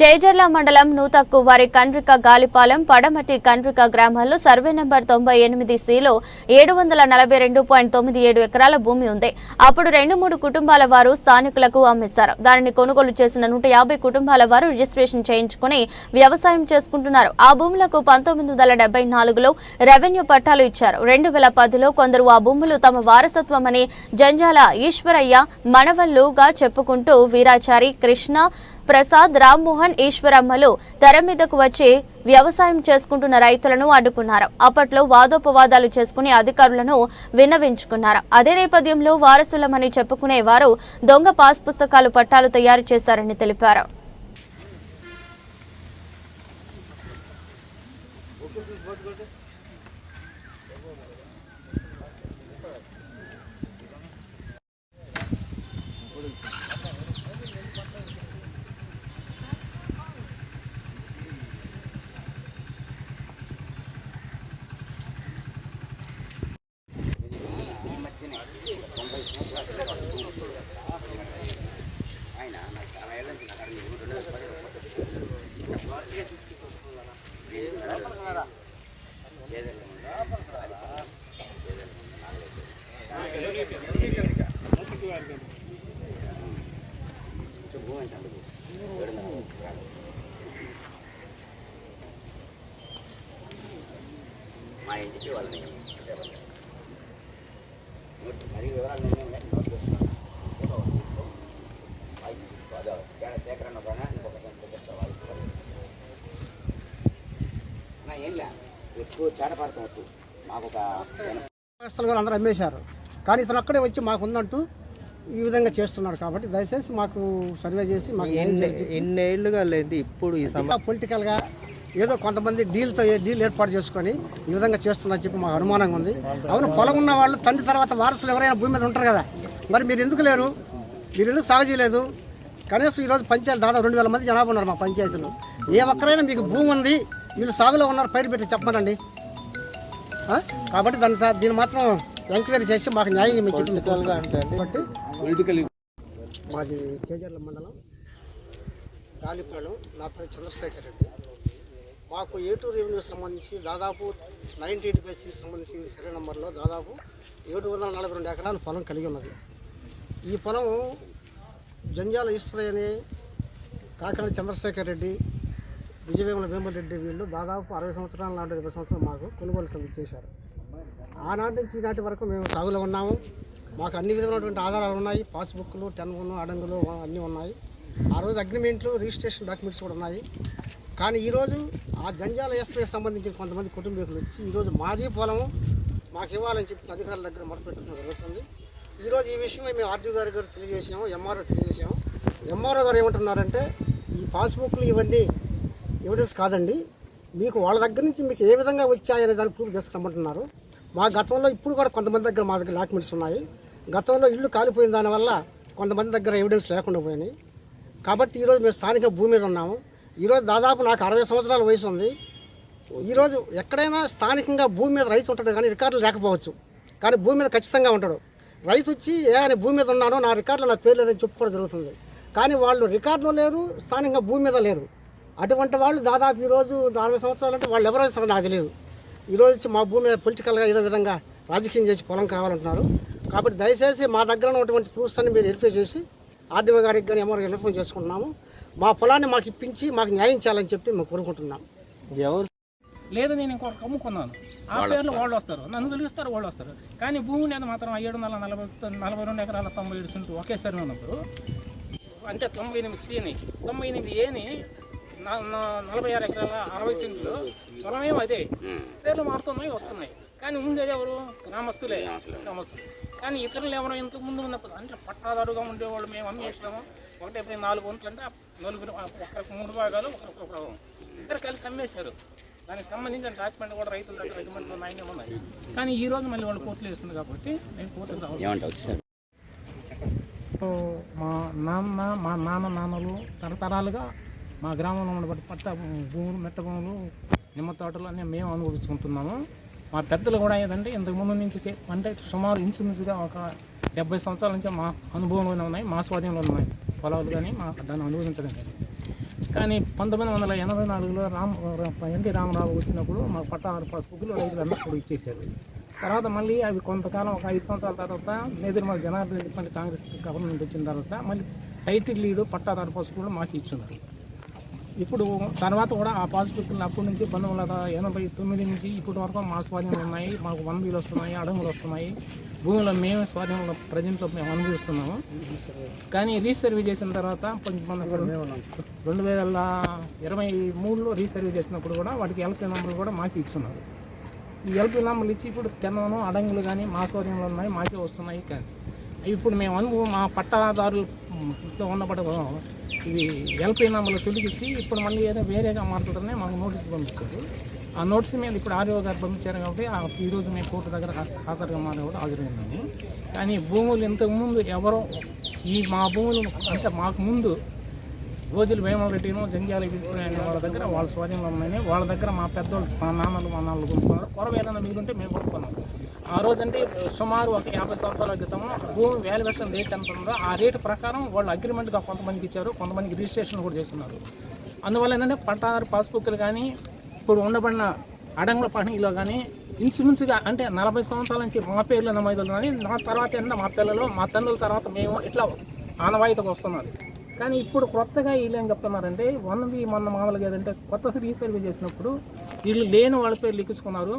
చేజర్ల మండలం నూతక్కు వారి కండ్రిక గాలిపాలెం పడమటి కండ్రిక గ్రామాల్లో సర్వే నెంబర్ తొంభై ఎనిమిది సిలో ఏడు వందల నలభై రెండు పాయింట్ తొమ్మిది ఏడు ఎకరాల భూమి ఉంది. అప్పుడు రెండు మూడు కుటుంబాల వారు స్థానికులకు అమ్మేశారు. దానిని కొనుగోలు చేసిన నూట యాభై కుటుంబాల వారు రిజిస్ట్రేషన్ చేయించుకుని వ్యవసాయం చేసుకుంటున్నారు. ఆ భూములకు పంతొమ్మిది వందల డెబ్బై నాలుగులో రెవెన్యూ పట్టాలు ఇచ్చారు. రెండు వేల పదిలో కొందరు ఆ భూములు తమ వారసత్వమని జంజాల ఈశ్వరయ్య మనవల్లుగా చెప్పుకుంటూ వీరాచారి కృష్ణ ప్రసాద్ రామ్మోహన్ ఈశ్వరమ్మలు తెర మీదకు వచ్చి వ్యవసాయం చేసుకుంటున్న రైతులను అడ్డుకున్నారు. అప్పట్లో వాదోపవాదాలు చేసుకుని అధికారులను విన్నవించుకున్నారు. అదే నేపథ్యంలో వారసులమని చెప్పుకునే వారు దొంగ పాస్ పుస్తకాలు పట్టాలు తయారు చేశారని తెలిపారు. మా ఇంటికి వాళ్ళని ఎక్కువ చేటపాడతాం వద్దు మాకు ఒక వ్యవస్థలు కూడా అందరూ అమ్మేశారు. కానీ ఇతను అక్కడే వచ్చి మాకు ఉందంటూ ఈ విధంగా చేస్తున్నాడు కాబట్టి దయచేసి మాకు సర్వే చేసి మాకు ఎన్నేళ్ళుగా లేదు ఇప్పుడు ఈ పొలిటికల్గా ఏదో కొంతమంది డీల్తో డీల్ ఏర్పాటు చేసుకొని ఈ విధంగా చేస్తున్నారని చెప్పి మాకు అనుమానంగా ఉంది. అవును పొలం ఉన్న వాళ్ళు తండ్రి తర్వాత వారసులు ఎవరైనా భూమి మీద ఉంటారు కదా. మరి మీరు ఎందుకు లేరు? మీరు ఎందుకు సాగు చేయలేదు? కనీసం ఈరోజు పంచాయతీ దాదాపు రెండు వేల మంది జనాభా ఉన్నారు మా పంచాయతీలో. ఏ ఒక్కరైనా మీకు భూమి ఉంది వీళ్ళు సాగులో ఉన్నారు పైరు పెట్టి చెప్పమనండి ఆ? కాబట్టి దాని దీన్ని మాత్రం ఎంక్వైరీ చేసి మాకు న్యాయం కాబట్టి మాది కేజర్ల మండలం గాలిపాలెం నా పేరు చంద్రశేఖర్ రెడ్డి. మాకు ఏటూ రెవెన్యూ సంబంధించి దాదాపు నైన్టీ ఎయిట్ బైసీ సంబంధించి సర్వే నెంబర్లో దాదాపు ఏడు వందల నలభై రెండు ఎకరాల పొలం కలిగి ఉన్నది. ఈ పొలం జంజాల ఈశ్వరయ్య అని కాకినాడ చంద్రశేఖర్ రెడ్డి విజయవేముల వేమరెడ్డి వీళ్ళు దాదాపు అరవై సంవత్సరాల నాటి ఇరవై సంవత్సరాలు మాకు కొనుగోలు కలిగి చేశారు. ఆనాటి నుంచి ఈనాటి వరకు మేము సాగులో ఉన్నాము. మాకు అన్ని విధమైనటువంటి ఆధారాలు ఉన్నాయి. పాస్బుక్లు టెన్ అడంగులు అన్నీ ఉన్నాయి. ఆ రోజు అగ్రిమెంట్లు రిజిస్ట్రేషన్ డాక్యుమెంట్స్ కూడా ఉన్నాయి. కానీ ఈరోజు ఆ జంజాల ఎస్ఐకి సంబంధించిన కొంతమంది కుటుంబీకులు వచ్చి ఈరోజు మాది పొలము మాకు ఇవ్వాలని చెప్పి అధికారుల దగ్గర మొదలుపెట్టడం జరుగుతుంది. ఈరోజు ఈ విషయమై మేము ఆర్డీ గారి గారు తెలియజేసాము ఎంఆర్ఓ తెలియజేసాము ఎంఆర్ఓ గారు ఏమంటున్నారంటే ఈ పాస్బుక్లు ఇవన్నీ ఎవిడెన్స్ కాదండి. మీకు వాళ్ళ దగ్గర నుంచి మీకు ఏ విధంగా వచ్చాయనే దాన్ని ప్రూఫ్ చేసుకురమ్మంటున్నారు మా గతంలో ఇప్పుడు కూడా కొంతమంది దగ్గర మా దగ్గర డాక్యుమెంట్స్ ఉన్నాయి. గతంలో ఇల్లు కాలిపోయిన దానివల్ల కొంతమంది దగ్గర ఎవిడెన్స్ లేకుండా పోయినాయి. కాబట్టి ఈరోజు మేము స్థానిక భూమి మీద ఉన్నాము. ఈరోజు దాదాపు నాకు అరవై సంవత్సరాల వయసు ఉంది. ఈరోజు ఎక్కడైనా స్థానికంగా భూమి మీద రైతు ఉంటాడు కానీ రికార్డులు లేకపోవచ్చు. కానీ భూమి మీద ఖచ్చితంగా ఉంటాడు. రైతు వచ్చి ఏ ఆయన భూమి మీద ఉన్నానో నా రికార్డులో నా పేరు లేదని చెప్పుకోవడం జరుగుతుంది. కానీ వాళ్ళు రికార్డులో లేరు స్థానికంగా భూమి మీద లేరు. అటువంటి వాళ్ళు దాదాపు ఈరోజు నలభై సంవత్సరాలు అంటే వాళ్ళు ఎవరో సరే నాకు తెలియదు. ఈరోజు వచ్చి మా భూమి మీద పొలిటికల్గా ఏదో విధంగా రాజకీయం చేసి పొలం కావాలంటున్నారు. కాబట్టి దయచేసి మా దగ్గర ఉన్నటువంటి ప్రూఫ్స్ అన్ని మీరు వెరిఫై చేసి ఆర్డీఓ గారికి కానీ ఎంఆర్ ఇన్ఫార్మ్ చేసుకుంటున్నాము. మా పొలాన్ని మాకు ఇప్పించి మాకు న్యాయం చేయాలని చెప్పి మేము కోరుకుంటున్నాం. ఎవరు? లేదు నేను ఇంకొకటి అమ్ముకున్నాను ఆ పేర్లు వాళ్ళు వస్తారు. నన్ను పిలుస్తారు వాళ్ళు వస్తారు. కానీ భూమి నేను మాత్రం ఏడు వందల నలభై నలభై రెండు ఎకరాల తొంభై ఏడు సెంటు ఒకేసారి ఉన్నప్పుడు అంటే తొంభై ఎనిమిది సిని తొంభై ఎనిమిది ఏని నలభై ఆరు ఎకరాల అరవై సెంట్లు పొలమేమో అదే. పేర్లు మారుతున్నాయి వస్తున్నాయి. కానీ ఉండేది ఎవరు? గ్రామస్తులే. గ్రామస్తులు. కానీ ఇతరులు ఎవరో ఇంతకు ముందు ఉన్నప్పుడు అంటే పట్టాదారుగా ఉండేవాళ్ళు మేము అమ్మేసాము ఒకటే పోయి నాలుగు వంతులు అంటే నలుగురు ఒకరికి మూడు భాగాలు ఒకరికి ఒక భాగం ఇద్దరు కలిసి అమ్మేశారు. దానికి సంబంధించిన డాక్యుమెంట్ కూడా రైతుల దగ్గర డాక్యుమెంట్లు ఉన్నాయని ఉన్నాయి కానీ ఈ రోజు మళ్ళీ వాళ్ళు కోర్టులో వేస్తుంది కాబట్టి నేను కోర్టుకు రావాలి. మా నాన్న మా నాన్న నాన్నలు తరతరాలుగా మా గ్రామంలో ఉన్నటువంటి పట్ట భూములు మెట్ట భూములు నిమ్మ తోటలు అన్నీ మేము అనుభవించుకుంటున్నాము. మా పెద్దలు కూడా ఏదంటే ఇంతకుముందు నుంచి అంటే సుమారు ఇన్సూరెన్స్గా ఒక డెబ్బై సంవత్సరాల నుంచి మా అనుభవంలోనే ఉన్నాయి మా స్వాధీనంలో ఉన్నాయి. పొలాలు కానీ మా దాన్ని అనుభవించడం కానీ కానీ పంతొమ్మిది వందల ఎనభై నాలుగులో రామ్ ఎన్టీ రామారావు వచ్చినప్పుడు మాకు పట్టాదారు పాస్బుక్లు రైతులు కూడా ఇచ్చేసారు తర్వాత మళ్ళీ అవి కొంతకాలం ఒక ఐదు సంవత్సరాల తర్వాత నెదురుమల జనార్దన్ రెడ్డి మళ్ళీ కాంగ్రెస్ గవర్నమెంట్ వచ్చిన తర్వాత మళ్ళీ టైటిల్ లీడు పట్టాదారు పసుపులు మాకు ఇచ్చున్నారు. ఇప్పుడు తర్వాత కూడా ఆ పాజిటివ్ అప్పటి నుంచి పంతొమ్మిది వందల ఎనభై తొమ్మిది నుంచి ఇప్పటి వరకు మా స్వాధీనంలో ఉన్నాయి. మాకు వనబీలు వస్తున్నాయి అడంగులు వస్తున్నాయి. భూమిలో మేమే స్వాధీనంలో ప్రజెంట్లో మేము అనుభవిస్తున్నాము. కానీ రీసర్వే చేసిన తర్వాత కొంచెం రెండు వేల ఇరవై మూడులో రీసర్వే చేసినప్పుడు కూడా వాటికి ఎల్పీ నెంబర్లు కూడా మాకు ఇచ్చున్నారు. ఈ ఎల్పీ నెంబర్లు ఇచ్చి ఇప్పుడు తెన్నను అడంగులు కానీ మా స్వాధీనంలో ఉన్నాయి మాకే వస్తున్నాయి కానీ. ఇప్పుడు మేము అనుభవం మా పట్టాదారులతో ఉన్నప్పటి ఇది ఎల్పీ నెంబర్లు తొలగించి ఇప్పుడు మళ్ళీ ఏదో వేరేగా మాట్లాడుతున్నాయి మాకు నోటీస్ పంపించారు. ఆ నోటీస్ మీద ఇప్పుడు ఆర్యో గారు పంపించారు కాబట్టి ఆ ఈరోజు మేము కోర్టు దగ్గర హాజరుగా మారి కూడా హాజరైనాము కానీ భూములు ఇంతకుముందు ఎవరో ఈ మా భూములు అంటే మాకు ముందు రోజులు వేమరెడ్డిను జంజాల తీసుకునే వాళ్ళ దగ్గర వాళ్ళ స్వాధీనంలో ఉన్నాయని వాళ్ళ దగ్గర మా పెద్దోళ్ళు మా నాన్నలు మా నాన్నలు కొనుక్కున్నారు. కొరవ ఏదైనా మీరుంటే మేము కొనుక్కున్నాం. ఆ రోజు అంటే సుమారు ఒక యాభై సంవత్సరాల క్రితం భూమి వాల్యుయేషన్ రేట్ ఎంత ఉందో ఆ రేటు ప్రకారం వాళ్ళు అగ్రిమెంట్గా కొంతమందికి ఇచ్చారు కొంతమందికి రిజిస్ట్రేషన్ కూడా చేస్తున్నారు. అందువల్ల ఏంటంటే పట్టాదారు పాస్బుక్లు కానీ ఇప్పుడు ఉండబడిన అడంగుల పహనీలో కానీ ఇంచుమించుగా అంటే నలభై సంవత్సరాల నుంచి మా పేర్లు నమోదులు కానీ నా తర్వాత ఏంటంటే మా పిల్లలు మా తండ్రుల తర్వాత మేము ఇట్లా ఆనవాయితకు వస్తున్నారు. కానీ ఇప్పుడు కొత్తగా వీళ్ళు ఏం చెప్తున్నారంటే వన్వి మొన్న మామూలుగా ఏదంటే కొత్త రీసర్వే చేసినప్పుడు వీళ్ళు లేని వాళ్ళ పేర్లు ఎక్కించుకున్నారు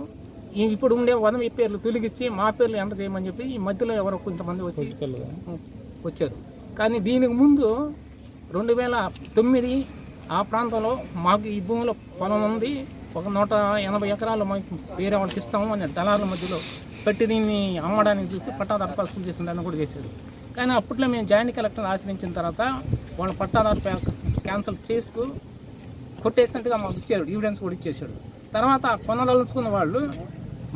ఇప్పుడు ఉండే వనవి పేర్లు తొలగించి మా పేర్లు ఎంటర్ చేయమని చెప్పి ఈ మధ్యలో ఎవరో కొంతమంది వచ్చి వచ్చారు. కానీ దీనికి ముందు రెండు వేల తొమ్మిది ఆ ప్రాంతంలో మాకు ఈ భూమిలో పొలం ఉంది. ఒక నూట ఎనభై ఎకరాలు మాకు వేరే వాళ్ళకి ఇస్తాము అని దళారుల మధ్యలో పెట్టి దీన్ని అమ్మడానికి చూసి పట్టాదారు పసుపు చేసిందని కూడా చేశారు. కానీ అప్పట్లో మేము జాయింట్ కలెక్టర్ ఆశ్రయించిన తర్వాత వాళ్ళ పట్టాదారు క్యాన్సిల్ చేస్తూ కొట్టేసినట్టుగా మాకు ఇచ్చారు. డివిడెన్స్ కూడా ఇచ్చేసాడు తర్వాత కొనదలుచుకున్న వాళ్ళు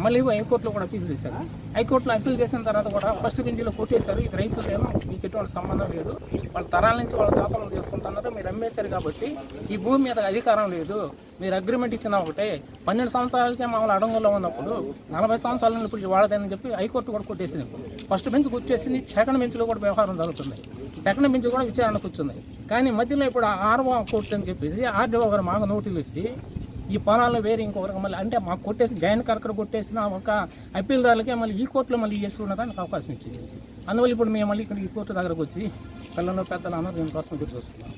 మళ్ళీ హైకోర్టులో కూడా అప్పీల్ చేశారు. హైకోర్టులో అప్పీల్ చేసిన తర్వాత కూడా ఫస్ట్ బెంచ్లో కొట్టేశారు. ఇది రైతులేమో మీకు ఎటువంటి సంబంధం లేదు. వాళ్ళ తరాల నుంచి వాళ్ళ దాతలు చేసుకుంటున్నారు. మీరు అమ్మేశారు కాబట్టి ఈ భూమి మీద అధికారం లేదు. మీరు అగ్రిమెంట్ ఇచ్చిన ఒకటే. పన్నెండు సంవత్సరాలకే మామూలు అడంగుల్లో ఉన్నప్పుడు నలభై సంవత్సరాల నుండి ఇప్పుడు వాడదని చెప్పి హైకోర్టు కూడా కొట్టేసింది. ఫస్ట్ బెంచ్ కూర్చేసింది సెకండ్ బెంచ్లో కూడా వ్యవహారం జరుగుతుంది. సెకండ్ బెంచ్ కూడా విచారణ కూర్చుంది కానీ మధ్యలో ఇప్పుడు ఆర్ఓ కోర్టు అని చెప్పేసి ఆర్డీఓ గారు మాకు నోటీలు ఇచ్చి ఈ పొలాల్లో వేరే ఇంకొకరికి మళ్ళీ అంటే మాకు కొట్టేసి జాయింట్ కరకర కొట్టేసిన ఒక అప్పీల్దారులకే మళ్ళీ ఈ కోర్టులో మళ్ళీ చేసుకున్నదానికి అవకాశం ఇచ్చింది. అందువల్ల ఇప్పుడు మేము మళ్ళీ ఇక్కడ ఈ కోర్టు దగ్గరకు వచ్చి పిల్లలు పెద్దలు అందరూ దీనికోసం ఎదురు చూస్తున్నాం.